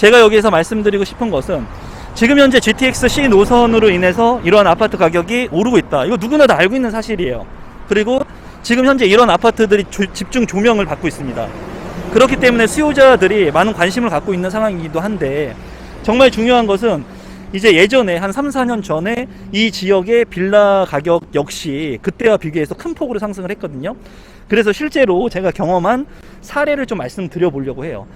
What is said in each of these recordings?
제가 여기에서 말씀드리고 싶은 것은 지금 현재 GTX C 노선으로 인해서 이러한 아파트 가격이 오르고 있다. 이거 누구나 다 알고 있는 사실이에요. 그리고 지금 현재 이런 아파트들이 조- 집중 조명을 받고 있습니다. 그렇기 때문에 수요자들이 많은 관심을 갖고 있는 상황이기도 한데 정말 중요한 것은 이제 예전에 한 3, 4년 전에 이 지역의 빌라 가격 역시 그때와 비교해서 큰 폭으로 상승을 했거든요. 그래서 실제로 제가 경험한 사례를 좀 말씀드려 보려고 해요.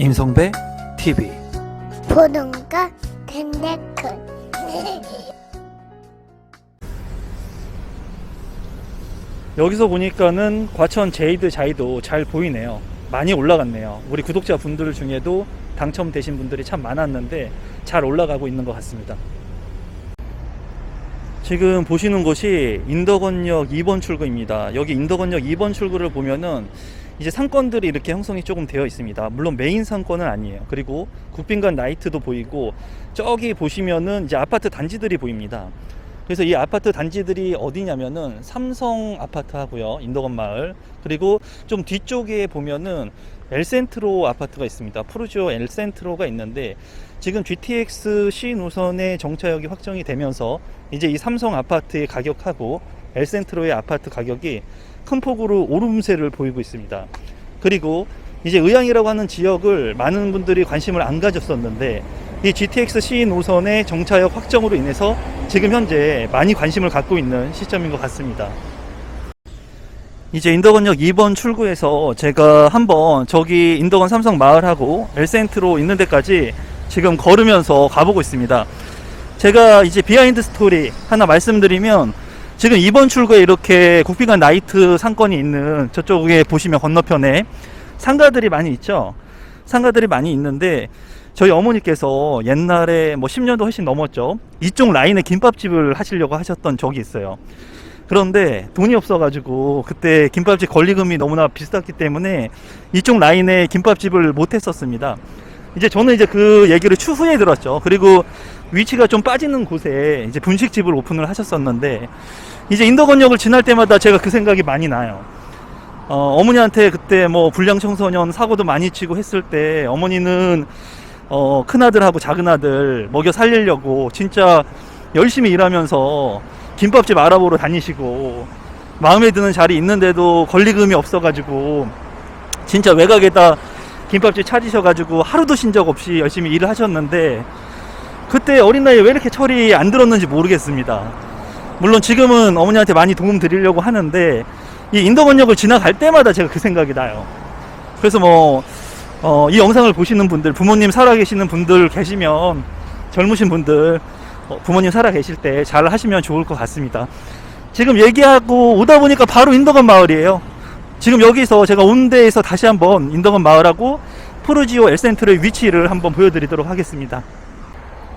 임성배 TV 보동과 텐데크 여기서 보니까는 과천 제이드 자이도 잘 보이네요. 많이 올라갔네요. 우리 구독자 분들 중에도 당첨되신 분들이 참 많았는데 잘 올라가고 있는 것 같습니다. 지금 보시는 곳이 인덕원역 2번 출구입니다. 여기 인덕원역 2번 출구를 보면은 이제 상권들이 이렇게 형성이 조금 되어 있습니다. 물론 메인 상권은 아니에요. 그리고 국빈관 나이트도 보이고 저기 보시면은 이제 아파트 단지들이 보입니다. 그래서 이 아파트 단지들이 어디냐면은 삼성 아파트 하고요. 인덕원 마을. 그리고 좀 뒤쪽에 보면은 엘센트로 아파트가 있습니다. 푸르지오 엘센트로가 있는데 지금 GTX C 노선의 정차역이 확정이 되면서 이제 이 삼성 아파트의 가격하고 엘센트로의 아파트 가격이 큰 폭으로 오름세를 보이고 있습니다. 그리고 이제 의향이라고 하는 지역을 많은 분들이 관심을 안 가졌었는데 이 GTX C 노선의 정차역 확정으로 인해서 지금 현재 많이 관심을 갖고 있는 시점인 것 같습니다. 이제 인덕원역 2번 출구에서 제가 한번 저기 인덕원 삼성 마을하고 엘센트로 있는 데까지 지금 걸으면서 가보고 있습니다. 제가 이제 비하인드 스토리 하나 말씀드리면 지금 2번 출구에 이렇게 국빈관 나이트 상권이 있는 저쪽에 보시면 건너편에 상가들이 많이 있죠. 상가들이 많이 있는데 저희 어머니께서 옛날에 뭐 10년도 훨씬 넘었죠. 이쪽 라인에 김밥집을 하시려고 하셨던 적이 있어요. 그런데 돈이 없어가지고 그때 김밥집 권리금이 너무나 비쌌기 때문에 이쪽 라인에 김밥집을 못 했었습니다. 이제 저는 이제 그 얘기를 추후에 들었죠. 그리고 위치가 좀 빠지는 곳에 이제 분식집을 오픈을 하셨었는데 이제 인덕원역을 지날 때마다 제가 그 생각이 많이 나요. 어, 어머니한테 그때 뭐 불량 청소년 사고도 많이 치고 했을 때 어머니는 어, 큰아들하고 작은아들 먹여 살리려고 진짜 열심히 일하면서 김밥집 알아보러 다니시고 마음에 드는 자리 있는데도 권리금이 없어가지고 진짜 외곽에다 김밥집 찾으셔가지고 하루도 쉰 적 없이 열심히 일을 하셨는데 그때 어린 나이에 왜 이렇게 철이 안 들었는지 모르겠습니다. 물론 지금은 어머니한테 많이 도움 드리려고 하는데 이 인덕원역을 지나갈 때마다 제가 그 생각이 나요. 그래서 뭐, 어, 이 영상을 보시는 분들, 부모님 살아계시는 분들 계시면 젊으신 분들, 어, 부모님 살아계실 때 잘 하시면 좋을 것 같습니다. 지금 얘기하고 오다 보니까 바로 인덕원 마을이에요. 지금 여기서 제가 온 데에서 다시 한번 인덕원 마을하고 푸르지오 엘센트의 위치를 한번 보여드리도록 하겠습니다.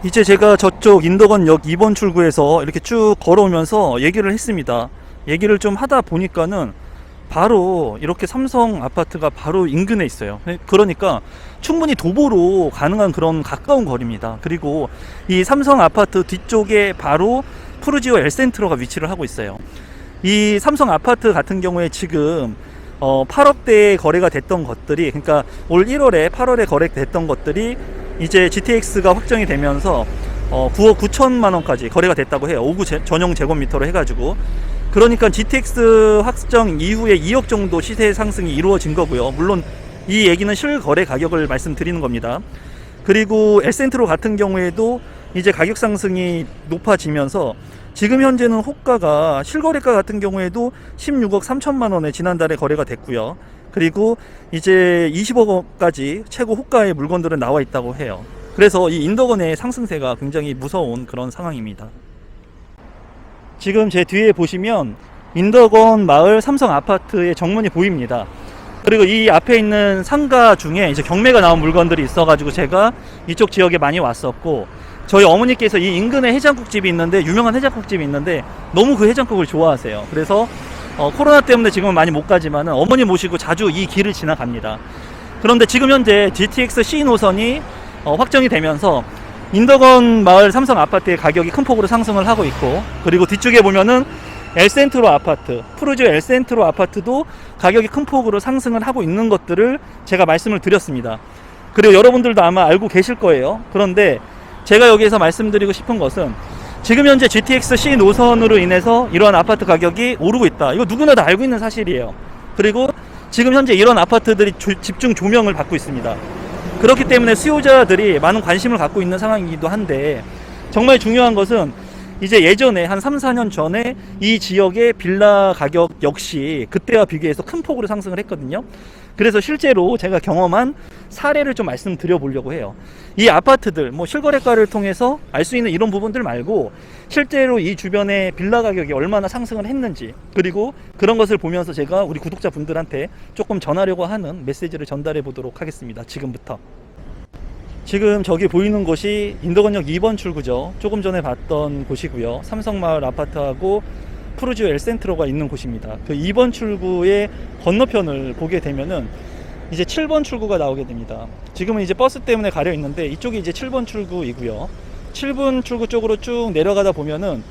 이제 제가 저쪽 인덕원역 2번 출구에서 이렇게 쭉 걸어오면서 얘기를 했습니다. 얘기를 좀 하다 보니까는 바로 이렇게 삼성 아파트가 바로 인근에 있어요. 그러니까 충분히 도보로 가능한 그런 가까운 거리입니다. 그리고 이 삼성 아파트 뒤쪽에 바로 푸르지오 엘센트로가 위치를 하고 있어요. 이 삼성 아파트 같은 경우에 지금 어 8억대에 거래가 됐던 것들이 그러니까 올 1월에 8월에 거래됐던 것들이 이제 GTX가 확정이 되면서 어 9억 9천만 원까지 거래가 됐다고 해요. 5구 제- 전용 제곱미터로 해가지고 그러니까 GTX 확정 이후에 2억 정도 시세 상승이 이루어진 거고요. 물론 이 얘기는 실거래 가격을 말씀드리는 겁니다. 그리고 에센트로 같은 경우에도 이제 가격 상승이 높아지면서 지금 현재는 호가가 실거래가 같은 경우에도 16억 3천만 원에 지난달에 거래가 됐고요. 그리고 이제 20억까지 최고 호가의 물건들은 나와 있다고 해요. 그래서 이 인덕원의 상승세가 굉장히 무서운 그런 상황입니다. 지금 제 뒤에 보시면 인덕원 마을 삼성 아파트의 정문이 보입니다. 그리고 이 앞에 있는 상가 중에 이제 경매가 나온 물건들이 있어가지고 제가 이쪽 지역에 많이 왔었고 저희 어머니께서 이 인근에 해장국집이 있는데 유명한 해장국집이 있는데 너무 그 해장국을 좋아하세요. 그래서 어, 코로나 때문에 지금은 많이 못 가지만 어머니 모시고 자주 이 길을 지나갑니다. 그런데 지금 현재 GTX C 노선이 어, 확정이 되면서 인덕원 마을 삼성 아파트의 가격이 큰 폭으로 상승을 하고 있고 그리고 뒤쪽에 보면은 엘센트로 아파트, 푸르지오 엘센트로 아파트도 가격이 큰 폭으로 상승을 하고 있는 것들을 제가 말씀을 드렸습니다. 그리고 여러분들도 아마 알고 계실 거예요. 그런데 제가 여기에서 말씀드리고 싶은 것은 지금 현재 GTX C 노선으로 인해서 이러한 아파트 가격이 오르고 있다. 이거 누구나 다 알고 있는 사실이에요. 그리고 지금 현재 이런 아파트들이 조- 집중 조명을 받고 있습니다. 그렇기 때문에 수요자들이 많은 관심을 갖고 있는 상황이기도 한데 정말 중요한 것은 이제 예전에 한 3, 4년 전에 이 지역의 빌라 가격 역시 그때와 비교해서 큰 폭으로 상승을 했거든요. 그래서 실제로 제가 경험한 사례를 좀 말씀드려 보려고 해요. 이 아파트들, 뭐 실거래가를 통해서 알 수 있는 이런 부분들 말고 실제로 이 주변의 빌라 가격이 얼마나 상승을 했는지 그리고 그런 것을 보면서 제가 우리 구독자분들한테 조금 전하려고 하는 메시지를 전달해 보도록 하겠습니다. 지금부터. 지금 저기 보이는 곳이 인도건역 2번 출구죠. 조금 전에 봤던 곳이고요. 삼성마을 아파트하고 푸르지오 엘센트로가 있는 곳입니다. 그 2번 출구의 건너편을 보게 되면은 이제 7번 출구가 나오게 됩니다. 지금은 이제 버스 때문에 가려 있는데 이쪽이 이제 7번 출구이고요. 7번 출구 쪽으로 쭉 내려가다 보면은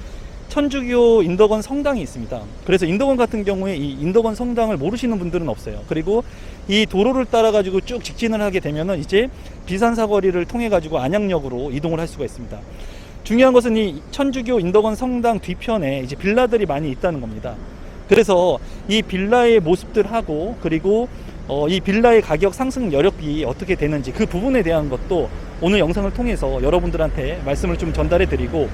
천주교 인덕원 성당이 있습니다. 그래서 인덕원 같은 경우에 이 인덕원 성당을 모르시는 분들은 없어요. 그리고 이 도로를 따라 가지고 쭉 직진을 하게 되면은 이제 비산 사거리를 통해 가지고 안양역으로 이동을 할 수가 있습니다. 중요한 것은 이 천주교 인덕원 성당 뒤편에 이제 빌라들이 많이 있다는 겁니다. 그래서 이 빌라의 모습들하고 그리고 어, 이 빌라의 가격 상승 여력이 어떻게 되는지 그 부분에 대한 것도 오늘 영상을 통해서 여러분들한테 말씀을 좀 전달해 드리고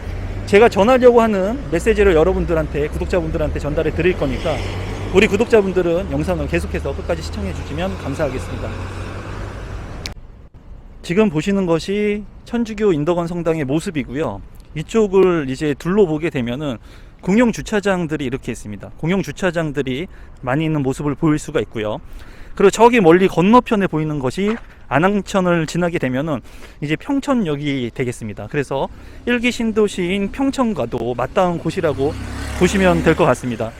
제가 전하려고 하는 메시지를 여러분들한테 구독자분들한테 전달해 드릴 거니까 우리 구독자분들은 영상을 계속해서 끝까지 시청해 주시면 감사하겠습니다. 지금 보시는 것이 천주교 인덕원 성당의 모습이고요. 이쪽을 이제 둘러보게 되면은 공용 주차장들이 이렇게 있습니다. 공용 주차장들이 많이 있는 모습을 보일 수가 있고요. 그리고 저기 멀리 건너편에 보이는 것이 안항천을 지나게 되면은 이제 평천역이 되겠습니다. 그래서 일기 신도시인 평천과도 맞닿은 곳이라고 보시면 될 것 같습니다.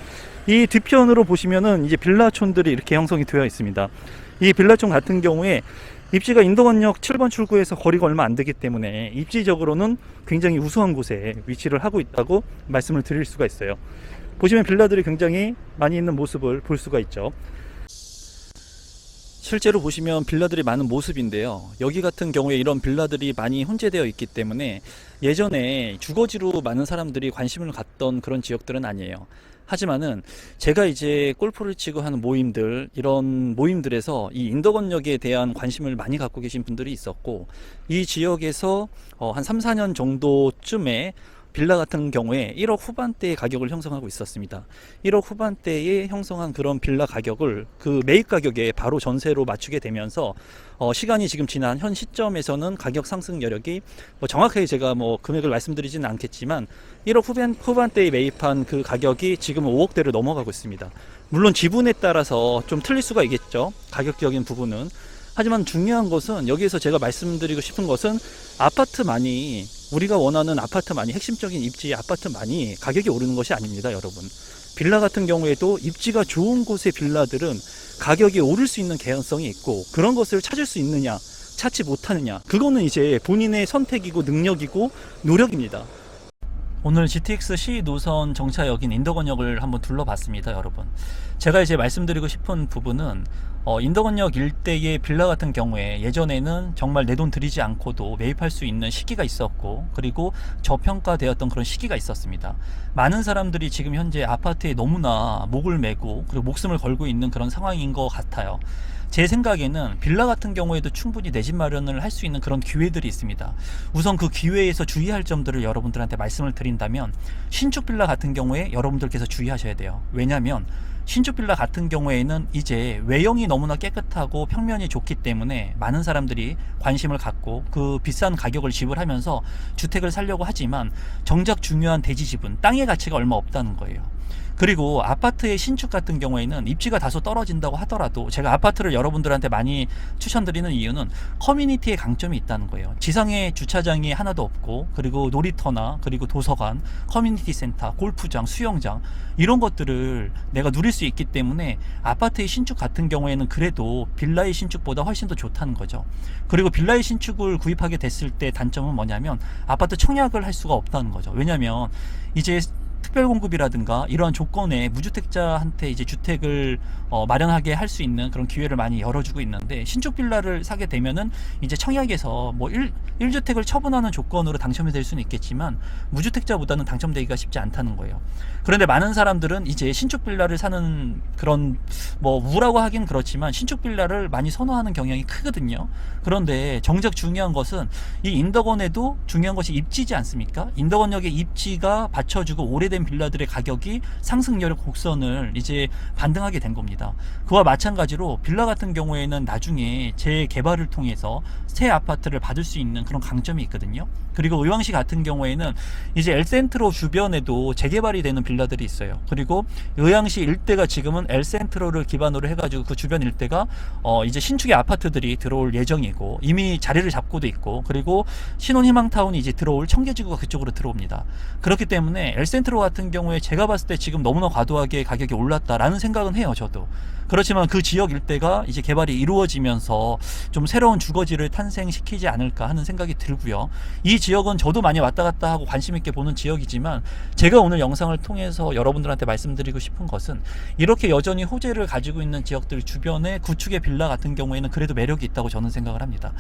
이 뒤편으로 보시면은 이제 빌라촌들이 이렇게 형성이 되어 있습니다. 이 빌라촌 같은 경우에 입지가 인도건역 7번 출구에서 거리가 얼마 안 되기 때문에 입지적으로는 굉장히 우수한 곳에 위치를 하고 있다고 말씀을 드릴 수가 있어요. 보시면 빌라들이 굉장히 많이 있는 모습을 볼 수가 있죠. 실제로 보시면 빌라들이 많은 모습인데요. 여기 같은 경우에 이런 빌라들이 많이 혼재되어 있기 때문에 예전에 주거지로 많은 사람들이 관심을 갖던 그런 지역들은 아니에요. 하지만은 제가 이제 골프를 치고 하는 모임들 이런 모임들에서 이 인덕원역에 대한 관심을 많이 갖고 계신 분들이 있었고 이 지역에서 어, 한 3, 4년 정도쯤에 빌라 같은 경우에 1억 후반대의 가격을 형성하고 있었습니다. 1억 후반대에 형성한 그런 빌라 가격을 그 매입 가격에 바로 전세로 맞추게 되면서 어, 시간이 지금 지난 현 시점에서는 가격 상승 여력이 뭐 정확하게 제가 뭐 금액을 말씀드리지는 않겠지만 1억 후반, 후반대에 매입한 그 가격이 지금은 5억대를 넘어가고 있습니다. 물론 지분에 따라서 좀 틀릴 수가 있겠죠. 가격적인 부분은. 하지만 중요한 것은 여기에서 제가 말씀드리고 싶은 것은 아파트만이 우리가 원하는 아파트만이 핵심적인 입지 아파트만이 가격이 오르는 것이 아닙니다, 여러분. 빌라 같은 경우에도 입지가 좋은 곳의 빌라들은 가격이 오를 수 있는 개연성이 있고 그런 것을 찾을 수 있느냐, 찾지 못하느냐. 그거는 이제 본인의 선택이고 능력이고 노력입니다. 오늘 GTX C 노선 정차역인 인덕원역을 한번 둘러봤습니다, 여러분. 제가 이제 말씀드리고 싶은 부분은 어, 인덕원역 일대의 빌라 같은 경우에 예전에는 정말 내 돈 들이지 않고도 매입할 수 있는 시기가 있었고 그리고 저평가되었던 그런 시기가 있었습니다. 많은 사람들이 지금 현재 아파트에 너무나 목을 메고 그리고 목숨을 걸고 있는 그런 상황인 것 같아요. 제 생각에는 빌라 같은 경우에도 충분히 내 집 마련을 할 수 있는 그런 기회들이 있습니다. 우선 그 기회에서 주의할 점들을 여러분들한테 말씀을 드린다면 신축 빌라 같은 경우에 여러분들께서 주의하셔야 돼요. 왜냐하면 신축 빌라 같은 경우에는 이제 외형이 너무나 깨끗하고 평면이 좋기 때문에 많은 사람들이 관심을 갖고 그 비싼 가격을 지불하면서 주택을 살려고 하지만 정작 중요한 대지 지분, 땅의 가치가 얼마 없다는 거예요. 그리고 아파트의 신축 같은 경우에는 입지가 다소 떨어진다고 하더라도 제가 아파트를 여러분들한테 많이 추천드리는 이유는 커뮤니티의 강점이 있다는 거예요. 지상에 주차장이 하나도 없고 그리고 놀이터나 그리고 도서관, 커뮤니티 센터, 골프장, 수영장 이런 것들을 내가 누릴 수 있기 때문에 아파트의 신축 같은 경우에는 그래도 빌라의 신축보다 훨씬 더 좋다는 거죠. 그리고 빌라의 신축을 구입하게 됐을 때 단점은 뭐냐면 아파트 청약을 할 수가 없다는 거죠. 왜냐하면 이제 특별 공급이라든가 이러한 조건에 무주택자한테 이제 주택을 어, 마련하게 할 수 있는 그런 기회를 많이 열어주고 있는데 신축 빌라를 사게 되면은 이제 청약에서 뭐 1, 1주택을 처분하는 조건으로 당첨이 될 수는 있겠지만 무주택자보다는 당첨되기가 쉽지 않다는 거예요. 그런데 많은 사람들은 이제 신축 빌라를 사는 그런 뭐 우라고 하긴 그렇지만 신축 빌라를 많이 선호하는 경향이 크거든요. 그런데 정작 중요한 것은 이 인덕원에도 중요한 것이 입지지 않습니까? 인덕원역의 입지가 받쳐주고 오래 된 빌라들의 가격이 상승률의 곡선을 이제 반등하게 된 겁니다. 그와 마찬가지로 빌라 같은 경우에는 나중에 재개발을 통해서 새 아파트를 받을 수 있는 그런 강점이 있거든요. 그리고 의왕시 같은 경우에는 이제 엘센트로 주변에도 재개발이 되는 빌라들이 있어요. 그리고 의왕시 일대가 지금은 엘센트로를 기반으로 해가지고 그 주변 일대가 어 이제 신축의 아파트들이 들어올 예정이고 이미 자리를 잡고도 있고 그리고 신혼희망타운이 이제 들어올 청계지구가 그쪽으로 들어옵니다. 그렇기 때문에 엘센트로 같은 경우에 제가 봤을 때 지금 너무나 과도하게 가격이 올랐다라는 생각은 해요, 저도. 그렇지만 그 지역 일대가 이제 개발이 이루어지면서 좀 새로운 주거지를 탄생시키지 않을까 하는 생각이 들고요. 이 지역은 저도 많이 왔다 갔다 하고 관심 있게 보는 지역이지만 제가 오늘 영상을 통해서 여러분들한테 말씀드리고 싶은 것은 이렇게 여전히 호재를 가지고 있는 지역들 주변에 구축의 빌라 같은 경우에는 그래도 매력이 있다고 저는 생각을 합니다.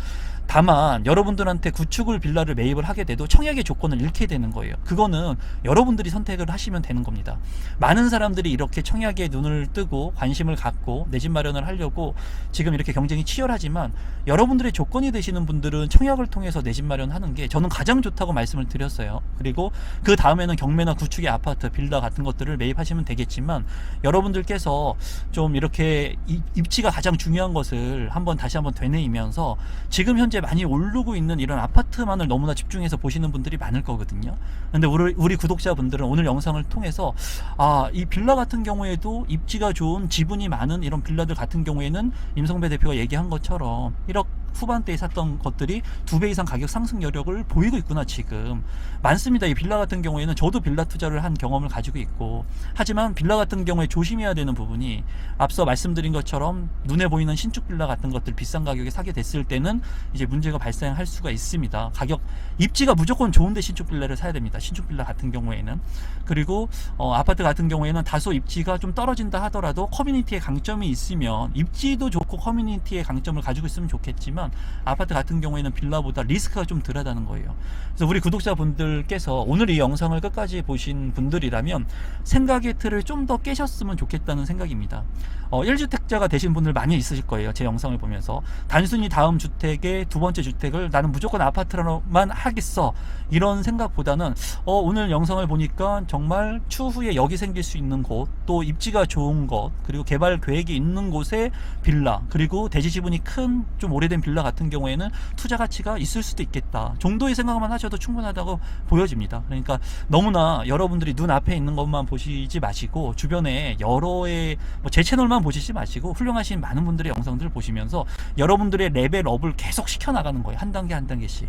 다만 여러분들한테 구축을 빌라를 매입을 하게 돼도 청약의 조건을 잃게 되는 거예요. 그거는 여러분들이 선택 을 하시면 되는 겁니다. 많은 사람들이 이렇게 청약에 눈을 뜨고 관심을 갖고 내 집 마련을 하려고 지금 이렇게 경쟁이 치열하지만 여러분들의 조건이 되시는 분들은 청약을 통해서 내 집 마련하는 게 저는 가장 좋다고 말씀을 드렸어요. 그리고 그 다음에는 경매나 구축의 아파트, 빌라 같은 것들을 매입하시면 되겠지만 여러분들께서 좀 이렇게 이- 입지가 가장 중요한 것을 한번 다시 한번 되뇌이면서 지금 현재 많이 오르고 있는 이런 아파트만을 너무나 집중해서 보시는 분들이 많을 거거든요. 근데 우리, 우리 구독자분들은 오늘 영상을 통해서 아, 이 빌라 같은 경우에도 입지가 좋은 지분이 많은 이런 빌라들 같은 경우에는 임성배 대표가 얘기한 것처럼 1억 후반대에 샀던 것들이 두 배 이상 가격 상승 여력을 보이고 있구나 지금. 많습니다. 이 빌라 같은 경우에는 저도 빌라 투자를 한 경험을 가지고 있고 하지만 빌라 같은 경우에 조심해야 되는 부분이 앞서 말씀드린 것처럼 눈에 보이는 신축 빌라 같은 것들 비싼 가격에 사게 됐을 때는 이제 문제가 발생할 수가 있습니다. 가격 입지가 무조건 좋은데 신축 빌라를 사야 됩니다. 신축 빌라 같은 경우에는. 그리고 어, 아파트 같은 경우에는 다소 입지가 좀 떨어진다 하더라도 커뮤니티의 강점이 있으면 입지도 좋고 커뮤니티의 강점을 가지고 있으면 좋겠지만 아파트 같은 경우에는 빌라보다 리스크가 좀 덜하다는 거예요. 그래서 우리 구독자분들께서 오늘 이 영상을 끝까지 보신 분들이라면 생각의 틀을 좀 더 깨셨으면 좋겠다는 생각입니다. 어, 1주택자가 되신 분들 많이 있으실 거예요. 제 영상을 보면서. 단순히 다음 주택의 두 번째 주택을 나는 무조건 아파트로만 하겠어. 이런 생각보다는 어, 오늘 영상을 보니까 정말 추후에 여기 생길 수 있는 곳, 또 입지가 좋은 곳, 그리고 개발 계획이 있는 곳에 빌라, 그리고 대지 지분이 큰 좀 오래된 빌라 같은 경우에는 투자 가치가 있을 수도 있겠다. 정도의 생각만 하셔도 충분하다고 보여집니다. 그러니까 너무나 여러분들이 눈 앞에 있는 것만 보시지 마시고 주변에 여러의 뭐 제 채널만 보시지 마시고 훌륭하신 많은 분들의 영상들을 보시면서 여러분들의 레벨업을 계속 시켜 나가는 거예요. 한 단계 한 단계씩.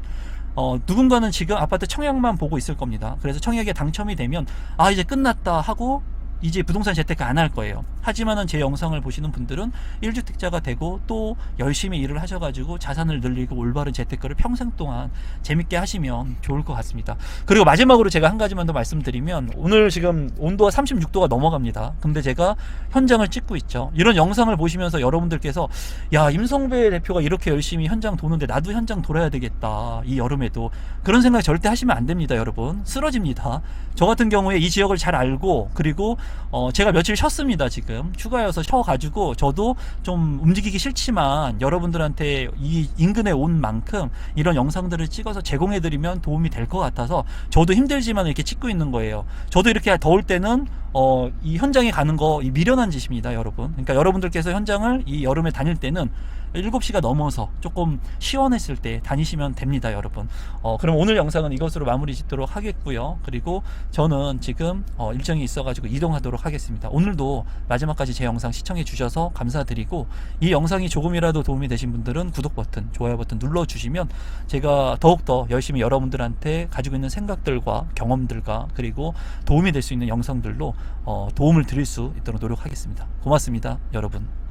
어, 누군가는 지금 아파트 청약만 보고 있을 겁니다. 그래서 청약에 당첨이 되면 아 이제 끝났다 하고 이제 부동산 재테크 안 할 거예요. 하지만은 제 영상을 보시는 분들은 1주택자가 되고 또 열심히 일을 하셔가지고 자산을 늘리고 올바른 재테크를 평생 동안 재밌게 하시면 좋을 것 같습니다. 그리고 마지막으로 제가 한 가지만 더 말씀드리면 오늘 지금 온도가 36도가 넘어갑니다. 근데 제가 현장을 찍고 있죠. 이런 영상을 보시면서 여러분들께서 야 임성배 대표가 이렇게 열심히 현장 도는데 나도 현장 돌아야 되겠다 이 여름에도 그런 생각 절대 하시면 안 됩니다 여러분 쓰러집니다 저 같은 경우에 이 지역을 잘 알고 그리고 어, 제가 며칠 쉬었습니다 지금 휴가여서 쉬어가지고 저도 좀 움직이기 싫지만 여러분들한테 이 인근에 온 만큼 이런 영상들을 찍어서 제공해드리면 도움이 될 것 같아서 저도 힘들지만 이렇게 찍고 있는 거예요 저도 이렇게 더울 때는 어, 이 현장에 가는 거 이 미련한 짓입니다, 여러분. 그러니까 여러분들께서 현장을 이 여름에 다닐 때는 7시가 넘어서 조금 시원했을 때 다니시면 됩니다, 여러분. 어, 그럼 오늘 영상은 이것으로 마무리 짓도록 하겠고요. 그리고 저는 지금 어, 일정이 있어 가지고 이동하도록 하겠습니다. 오늘도 마지막까지 제 영상 시청해 주셔서 감사드리고 이 영상이 조금이라도 도움이 되신 분들은 구독 버튼, 좋아요 버튼 눌러 주시면 제가 더욱더 열심히 여러분들한테 가지고 있는 생각들과 경험들과 그리고 도움이 될 수 있는 영상들로 어, 도움을 드릴 수 있도록 노력하겠습니다. 고맙습니다, 여러분.